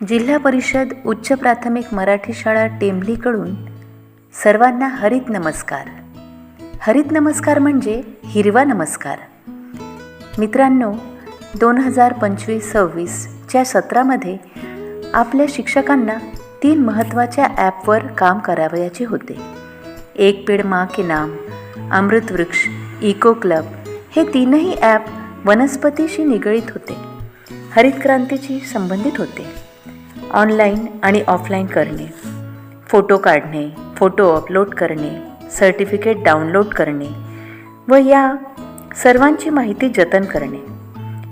जिल्हा परिषद उच्च प्राथमिक मराठी शाळा टेंभलीकडून सर्वांना हरित नमस्कार. हरित नमस्कार म्हणजे हिरवा नमस्कार. मित्रांनो दोन हजार पंचवीस सव्वीसच्या सत्रामध्ये आपल्या शिक्षकांना तीन महत्त्वाच्या ॲपवर काम करावयाचे होते. एक पेड माँ के नाम अमृतवृक्ष इको क्लब हे तीनही ॲप वनस्पतीशी निगडीत होते. हरित क्रांतीशी संबंधित होते. ऑनलाईन आणि ऑफलाईन करणे फोटो काढणे फोटो अपलोड करणे सर्टिफिकेट डाउनलोड करणे व या सर्वांची माहिती जतन करणे.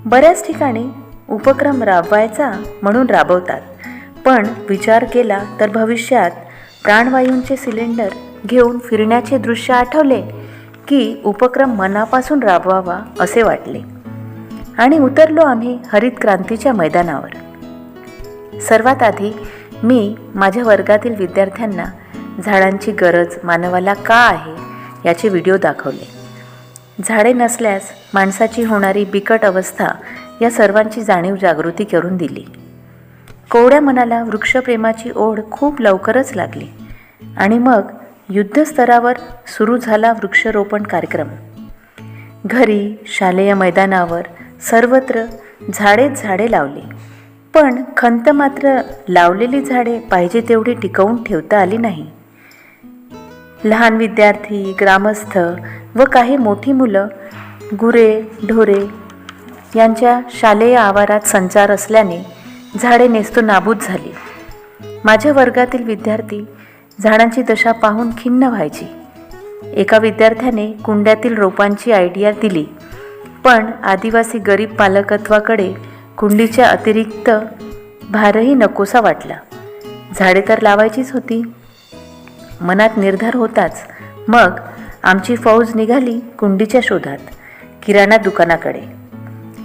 बऱ्याच ठिकाणी उपक्रम राबवायचा म्हणून राबवतात पण विचार केला तर भविष्यात प्राणवायूंचे सिलेंडर घेऊन फिरण्याचे दृश्य आठवले की उपक्रम मनापासून राबवावा असे वाटले. आणि उतरलो आम्ही हरित क्रांतीच्या मैदानावर. सर्वात आधी मी माझ्या वर्गातील विद्यार्थ्यांना झाडांची गरज मानवाला का आहे याचे व्हिडिओ दाखवले. झाडे नसल्यास माणसाची होणारी बिकट अवस्था या सर्वांची जाणीव जागृती करून दिली. कोवड्या मनाला वृक्षप्रेमाची ओढ खूप लवकरच लागली आणि मग युद्धस्तरावर सुरू झाला वृक्षरोपण कार्यक्रम. घरी शालेय मैदानावर सर्वत्र झाडेच झाडे लावली. पण खंत मात्र लावलेली झाडे पाहिजे तेवढी टिकवून ठेवता आली नाही. लहान विद्यार्थी ग्रामस्थ व काही मोठी मुलं गुरे ढोरे यांच्या शालेय आवारात संचार असल्याने झाडे नेसतो नाबूद झाली. माझ्या वर्गातील विद्यार्थी झाडांची दशा पाहून खिन्न व्हायची. एका विद्यार्थ्याने कुंड्यातील रोपांची आयडिया दिली. पण आदिवासी गरीब पालकत्वाकडे कुंडीच्या अतिरिक्त भारही नकोसा वाटला. झाडे तर लावायचीच होती. मनात निर्धार होताच. मग आमची फौज निघाली कुंडीच्या शोधात किराणा दुकानाकडे.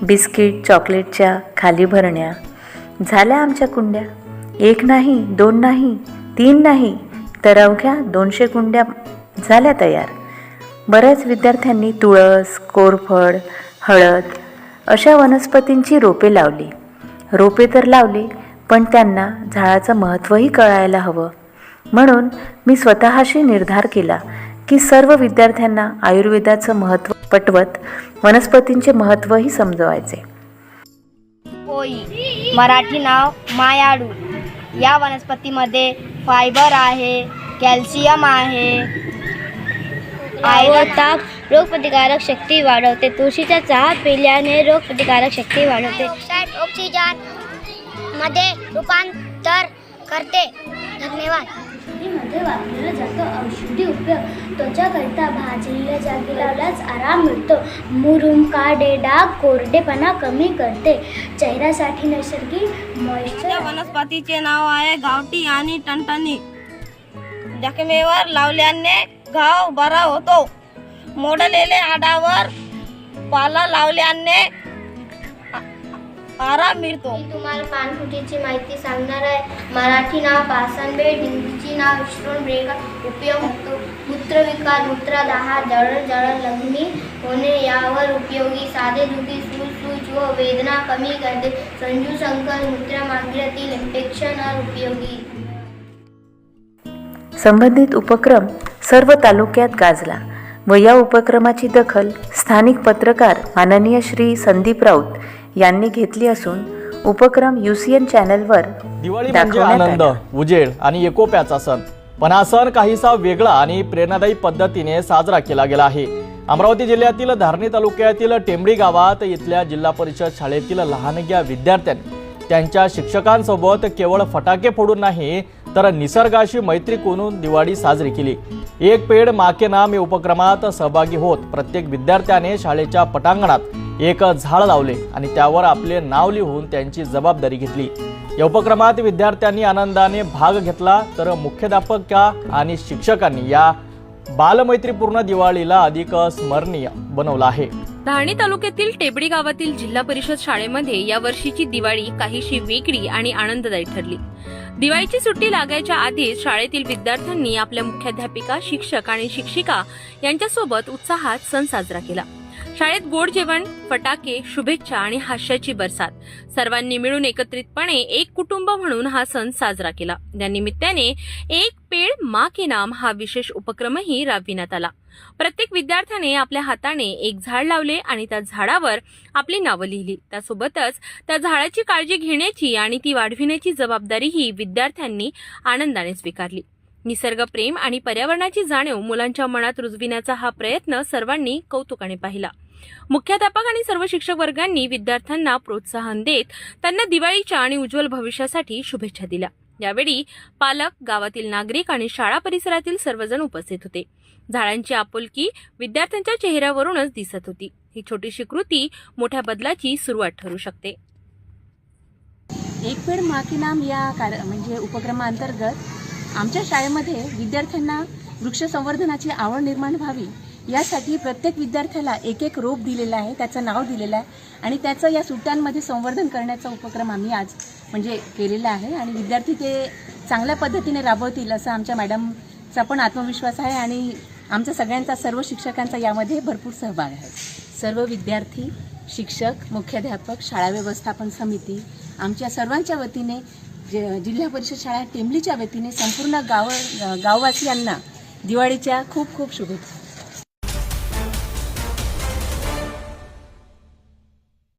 बिस्किट चॉकलेटच्या खाली भरण्या. झाल्या आमच्या कुंड्या. एक नाही दोन नाही तीन नाही तर अवघ्या दोनशे कुंड्या झाल्या तयार. बऱ्याच विद्यार्थ्यांनी तुळस कोरफड हळद अशा वनस्पतींची रोपे लावली. रोपे तर लावली पण त्यांना झाडाचं महत्त्वही कळायला हवं. म्हणून मी स्वतःशी निर्धार केला की सर्व विद्यार्थ्यांना आयुर्वेदाचं महत्त्व पटवत वनस्पतींचे महत्त्वही समजवायचे. पोई मराठी नाव मायाडू या वनस्पतीमध्ये फायबर आहे कॅल्शियम आहे आयरन ताप रोगप्रतिकारक शक्ती वाढवते. तुळशीचा चहा पिल्याने रोगप्रतिकारक शक्ती वाढवते. ऑक्सिजनमध्ये रूपांतर करते. धन्यवाद. मध्ये वापरला जातो औषधी उपयोग. त्वचाकरिता भाजलेल्या जागी लावल्यास आराम मिळतो. मुरुम काडे डाग कोरडेपणा कमी करते. चेहऱ्यासाठी नैसर्गिक मॉइश्चर वनस्पतीचे नाव आहे गावठी आणि टणटणी. जखमेवर लावल्याने घाव बरा होतो. मोडलेले हाडावर पाला लावल्याने आराम मिळतो मी तुम्हाला पानफुटीची माहिती सांगणार आहे. मराठी नाव पासनबेड हिंदीची नाव विश्रून ब्रेका उपयोग होतो मूत्रविकार मूत्रदाह जळ जळ लग्नी होणे यावर उपयोगी. साधे दुखी सूज सूज व वेदना कमी करते. संजू संकर मूत्रमार्गातील इन्फेक्शनवर उपयोगी. संबंधित उपक्रम सर्व तालुक्यात गाजला व या उपक्रमाची दखल स्थानिक पत्रकार माननीय श्री संदीप राऊत यांनी घेतली असून उपक्रम यू सी एन चॅनलवर दिवाळी म्हणजे आनंद. उजेड आणि एकोप्याचा सण पण हा सण काहीसा वेगळा आणि प्रेरणादायी पद्धतीने साजरा केला गेला आहे अमरावती जिल्ह्यातील धारणी तालुक्यातील टेंबडी गावात इथल्या जिल्हा परिषद शाळेतील लहानग्या विद्यार्थ्यांनी त्यांच्या शिक्षकांसोबत केवळ फटाके फोडून नाही तर निसर्गाशी मैत्री कोणून दिवाळी साजरी केली. एक पेड माके नाम या उपक्रमात सहभागी होत प्रत्येक विद्यार्थ्याने शाळेच्या पटांगणात एक झाड लावले आणि त्यावर आपले नाव लिहून त्यांची जबाबदारी घेतली. या उपक्रमात विद्यार्थ्यांनी आनंदाने भाग घेतला तर मुख्याध्यापका आणि शिक्षकांनी या बालमैत्रीपूर्ण दिवाळीला अधिक स्मरणीय बनवलं आहे. धारणी तालुक्यातील टेबडी गावातील जिल्हा परिषद शाळेमध्ये या वर्षीची दिवाळी काहीशी वेगळी आणि आनंददायी ठरली. दिवाळीची सुट्टी लागायच्या आधीच शाळेतील विद्यार्थ्यांनी आपल्या मुख्याध्यापिका शिक्षक आणि शिक्षिका यांच्यासोबत उत्साहात सण साजरा केला. शाळेत गोड जेवण फटाके शुभेच्छा आणि हास्याची बरसात. सर्वांनी मिळून एकत्रितपणे एक कुटुंब म्हणून हा सण साजरा केला. या निमित्ताने एक पेड मा के नाम हा विशेष उपक्रमही राबविण्यात आला. प्रत्येक विद्यार्थ्याने आपल्या हाताने एक झाड लावले आणि त्या झाडावर आपली नावं लिहिली. त्यासोबतच त्या झाडाची काळजी घेण्याची आणि ती वाढविण्याची जबाबदारीही विद्यार्थ्यांनी आनंदाने स्वीकारली. निसर्गप्रेम आणि पर्यावरणाची जाणीव मुलांच्या मनात रुजविण्याचा हा प्रयत्न सर्वांनी कौतुकाने पाहिला. मुख्याध्यापक आणि सर्व शिक्षक वर्गांनी विद्यार्थ्यांना प्रोत्साहन देत त्यांना दिवाळीच्या आणि उज्ज्वल भविष्यासाठी शुभेच्छा दिल्या. यावेळी पालक गावातील नागरिक आणि शाळा परिसरातील सर्वजण उपस्थित होते. झाडांची आपुलकी विद्यार्थ्यांच्या चेहऱ्यावरूनच दिसत होती. ही छोटीशी कृती मोठ्या बदलाची सुरुवात ठरू शकते. एक पेड माँ के नाम या कार म्हणजे उपक्रमाअंतर्गत आमच्या शाळेमध्ये विद्यार्थ्यांना वृक्ष संवर्धनाची आवड निर्माण व्हावी यासाठी प्रत्येक विद्यार्थ्याला एक एक रोप दिलेला आहे त्याचं नाव दिलेलं आहे आणि त्याचं या सुट्ट्यांमध्ये संवर्धन करण्याचा उपक्रम आम्ही आज म्हणजे केलेला आहे आणि विद्यार्थी ते चांगल्या पद्धतीने राबवतील असं आमच्या मॅडमचा पण आत्मविश्वास आहे आणि आमच्या सगळ्यांचा सर्व शिक्षकांचा यामध्ये भरपूर सहभाग आहे. सर्व विद्यार्थी शिक्षक मुख्याध्यापक शाळा व्यवस्थापन समिती आमच्या सर्वांच्या वतीने जे जिल्हा परिषद शाळा टेंबलीच्या वतीने संपूर्ण गाव गाववासियांना दिवाळीच्या खूप खूप शुभेच्छा.